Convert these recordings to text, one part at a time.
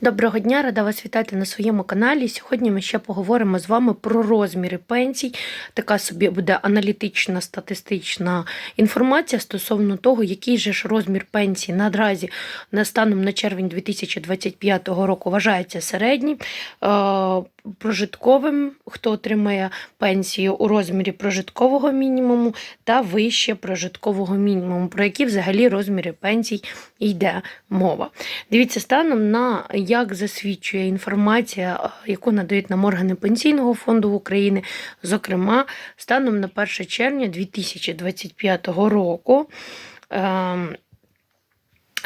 Доброго дня, рада вас вітати на своєму каналі. Сьогодні ми ще поговоримо з вами про розміри пенсій. Така собі буде аналітична статистична інформація стосовно того, який же ж розмір пенсії наразі на станом на червень 2025 року вважається середній. Прожитковим, хто отримає пенсію у розмірі прожиткового мінімуму та вище прожиткового мінімуму, про які взагалі розміри пенсій йде мова. Дивіться, станом на як засвідчує інформація, е, яку надають нам органи Пенсійного фонду України, зокрема, станом на 1 червня 2025 року. ем,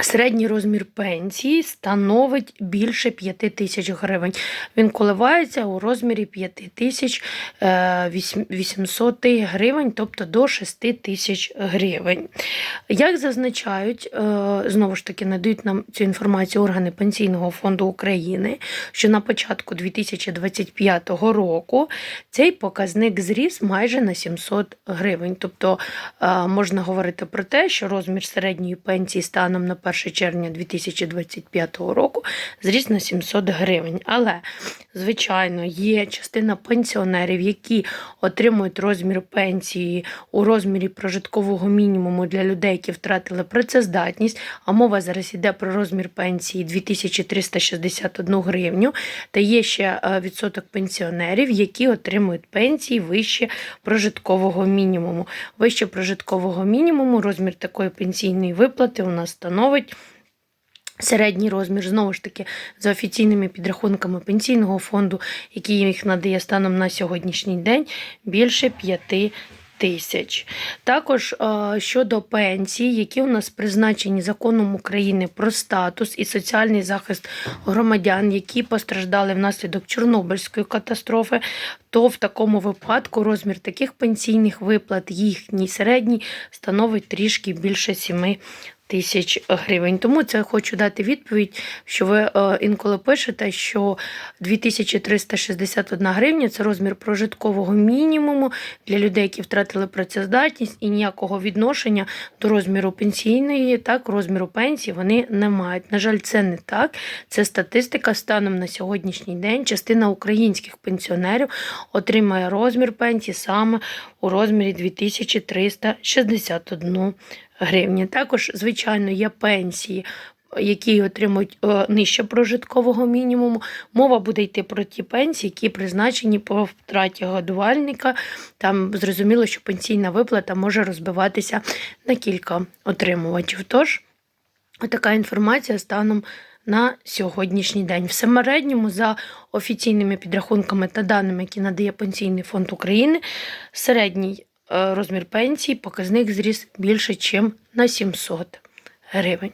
Середній розмір пенсії становить більше 5 тисяч гривень. Він коливається у розмірі 5 тисяч е, 800 гривень, тобто до 6 тисяч гривень. Як зазначають, е, знову ж таки надають нам цю інформацію органи Пенсійного фонду України, що на початку 2025 року цей показник зріс майже на 700 гривень. Тобто е, можна говорити про те, що розмір середньої пенсії станом на 1 червня 2025 року зріс на 700 гривень. Але, звичайно, є частина пенсіонерів, які отримують розмір пенсії у розмірі прожиткового мінімуму для людей, які втратили працездатність. А мова зараз йде про розмір пенсії 2361 гривню. Та є ще е, відсоток пенсіонерів, які отримують пенсії вище прожиткового мінімуму. Вище прожиткового мінімуму розмір такої пенсійної виплати у нас становить. Середній розмір, знову ж таки, за офіційними підрахунками пенсійного фонду, який їх надає станом на сьогоднішній день, більше 5 тисяч. Також е, щодо пенсій, які у нас призначені законом України про статус і соціальний захист громадян, які постраждали внаслідок Чорнобильської катастрофи, то в такому випадку розмір таких пенсійних виплат, їхній середній, становить трішки більше 7 тисяч гривень. Тому це хочу дати відповідь, що ви е, інколи пишете, що 2361 гривня це розмір прожиткового мінімуму для людей, які втратили працездатність, і ніякого відношення до розміру пенсійної, так, розміру пенсії вони не мають. На жаль, це не так. Це статистика станом на сьогоднішній день. Частина українських пенсіонерів отримає розмір пенсії саме у розмірі 2361 гривні. Також, звичайно, є пенсії. Які отримують е, нижче прожиткового мінімуму, мова буде йти про ті пенсії, які призначені по втраті годувальника. Там зрозуміло, що пенсійна виплата може розбиватися на кілька отримувачів. Тож, така інформація станом на сьогоднішній день. В середньому, за офіційними підрахунками та даними, які надає Пенсійний фонд України, середній розмір пенсії показник зріс більше, ніж на 700 гривень.